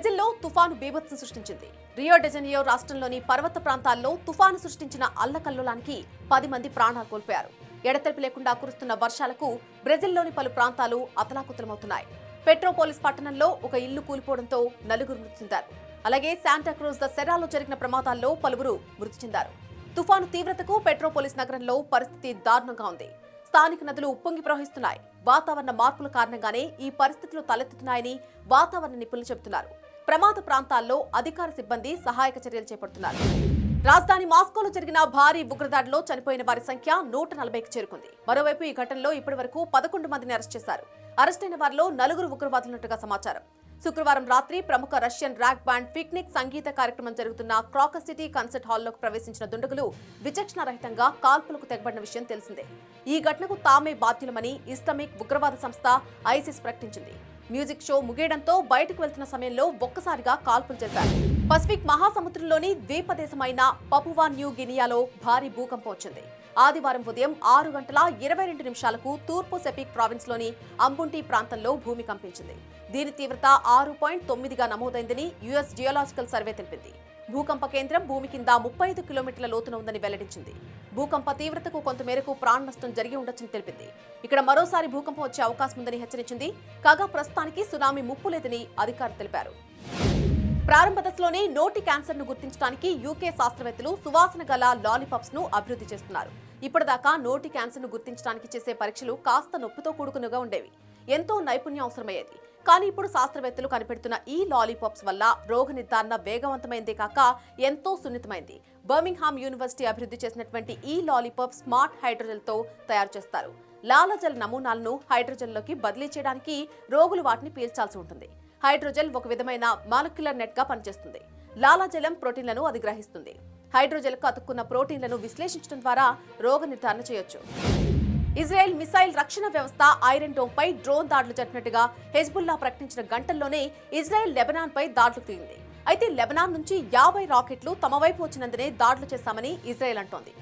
బ్రెజిల్లో తుఫాను బీభత్సం సృష్టించింది. రియో డెజనియో రాష్ట్రంలోని పర్వత ప్రాంతాల్లో తుఫాను సృష్టించిన అల్లకల్లోలానికి పది మంది ప్రాణాలు కోల్పోయారు. ఎడతెరిపి లేకుండా కురుస్తున్న వర్షాలకు బ్రెజిల్లోని పలు ప్రాంతాలు అతలాకుతలమవుతున్నాయి. పెట్రోపోలిస్ పట్టణంలో ఒక ఇల్లు కూలిపోవడంతో నలుగురు మృతి చెందారు. అలాగే శాంటాక్రూజ్ ద సెరాలో జరిగిన ప్రమాదాల్లో పలువురు మృతి చెందారు. తుఫాను తీవ్రతకు పెట్రోపోలిస్ నగరంలో పరిస్థితి దారుణంగా ఉంది. స్థానిక నదులు ఉప్పొంగి ప్రవహిస్తున్నాయి. వాతావరణ మార్పుల కారణంగానే ఈ పరిస్థితులు తలెత్తుతున్నాయని వాతావరణ నిపుణులు చెబుతున్నారు. ప్రమాద ప్రాంతాల్లో అధికార సిబ్బంది సహాయక చర్యలు చేపడుతున్నారు. రాజధాని మాస్కోలో జరిగిన భారీ ఉగ్రదాడిలో చనిపోయిన వారి సంఖ్య నూట నలభైకి చేరుకుంది. మరోవైపు ఈ ఘటనలో ఇప్పటి వరకు పదకొండు మందిని అరెస్ట్ చేశారు. అరెస్టైన వారిలో నలుగురు ఉగ్రవాదులున్నట్టుగా సమాచారం. శుక్రవారం రాత్రి ప్రముఖ రష్యన్ ర్యాక్ బ్యాండ్ పిక్నిక్ సంగీత కార్యక్రమం జరుగుతున్న క్రాకస్ సిటీ కన్సర్ట్ హాల్లోకి ప్రవేశించిన దుండగులు విచక్షణ రహితంగా కాల్పులకు తెగబడిన విషయం తెలిసిందే. ఈ ఘటనకు తామే బాధ్యులమని ఇస్లామిక్ ఉగ్రవాద సంస్థ ఐసిస్ ప్రకటించింది. మ్యూజిక్ షో ముగియడంతో బయటకు వెళ్తున్న సమయంలో ఒక్కసారిగా కాల్పులు జరిపారు. పసిఫిక్ మహాసముద్రంలోని ద్వీపదేశమైన పపువా న్యూ గినియాలో భారీ భూకంపం వచ్చింది. ఆదివారం ఉదయం ఆరు గంటల ఇరవై రెండు నిమిషాలకు తూర్పు సెపిక్ ప్రావిన్స్లోని అంబుంటి ప్రాంతంలో భూమి కంపించింది. దీని తీవ్రత ఆరు పాయింట్ తొమ్మిదిగా నమోదైందని యుఎస్ జియోలాజికల్ సర్వే తెలిపింది. భూకంప కేంద్రం భూమి కింద ముప్పై ఐదు కిలోమీటర్ల లోతున ఉందని వెల్లడించింది. భూకంప తీవ్రతకు కొంతమేరకు ప్రాణ నష్టం జరిగి ఉండొచ్చని తెలిపింది. ఇక్కడ మరోసారి భూకంపం వచ్చే అవకాశం ఉందని హెచ్చరించింది. కాగా ప్రస్తుతానికి సునామీ ముప్పు లేదని అధికారులు తెలిపారు. ప్రారంభ దశలోనే నోటి క్యాన్సర్ను గుర్తించడానికి యూకే శాస్త్రవేత్తలు సువాసన గల లాలీపాప్స్ను అభివృద్ధి చేస్తున్నారు. ఇప్పటిదాకా నోటి క్యాన్సర్ను గుర్తించడానికి చేసే పరీక్షలు కాస్త నొప్పితో కూడుకునుగా ఉండేవి. ఎంతో నైపుణ్యం అవసరమయ్యేది. కానీ ఇప్పుడు శాస్త్రవేత్తలు కనిపెడుతున్న ఈ లాలీపాప్స్ వల్ల రోగ నిర్ధారణ వేగవంతమైందే కాక ఎంతో సున్నితమైంది. బర్మింగ్హామ్ యూనివర్సిటీ అభివృద్ధి చేసినటువంటి ఈ లాలీపాప్ స్మార్ట్ హైడ్రోజెల్తో తయారు చేస్తారు. లాలజల్ నమూనాలను హైడ్రోజెల్లోకి బదిలీ చేయడానికి రోగులు వాటిని పీల్చాల్సి ఉంటుంది. హైడ్రోజెల్ ఒక విధమైన మాలిక్యులర్ నెట్గా పనిచేస్తుంది. లాలాజలం ప్రోటీన్లను అది గ్రహిస్తుంది. అతుక్కున్న ప్రోటీన్లను విశ్లేషించడం ద్వారా రోగ నిర్ధారణ చేయొచ్చు. ఇజ్రాయెల్ మిసైల్ రక్షణ వ్యవస్థ ఐరన్ డోమ్ పై డ్రోన్ దాడులు జరిపినట్టుగా హెజ్బుల్లా ప్రకటించిన గంటల్లోనే ఇజ్రాయెల్ లెబనాన్ పై దాడులు తీరింది. అయితే లెబనాన్ నుంచి యాభై రాకెట్లు తమ వైపు వచ్చినందునే దాడులు చేశామని ఇజ్రాయెల్ అంటోంది.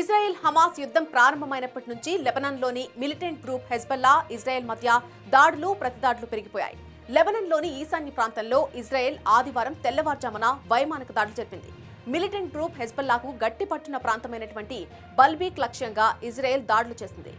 ఇజ్రాయెల్ హమాస్ యుద్ధం ప్రారంభమైనప్పటి నుంచి లెబనాన్లోని మిలిటెంట్ గ్రూప్ హెజ్బల్లా ఇజ్రాయెల్ మధ్య దాడులు ప్రతిదాడులు పెరిగిపోయాయి. లెబనాన్లోని ఈశాన్య ప్రాంతంలో ఇజ్రాయెల్ ఆదివారం తెల్లవారుజామున వైమానిక దాడులు జరిపింది. మిలిటెంట్ గ్రూప్ హెజ్బల్లాకు గట్టి పట్టున ప్రాంతమైనటువంటి బల్బీక్ లక్ష్యంగా ఇజ్రాయెల్ దాడులు చేసింది.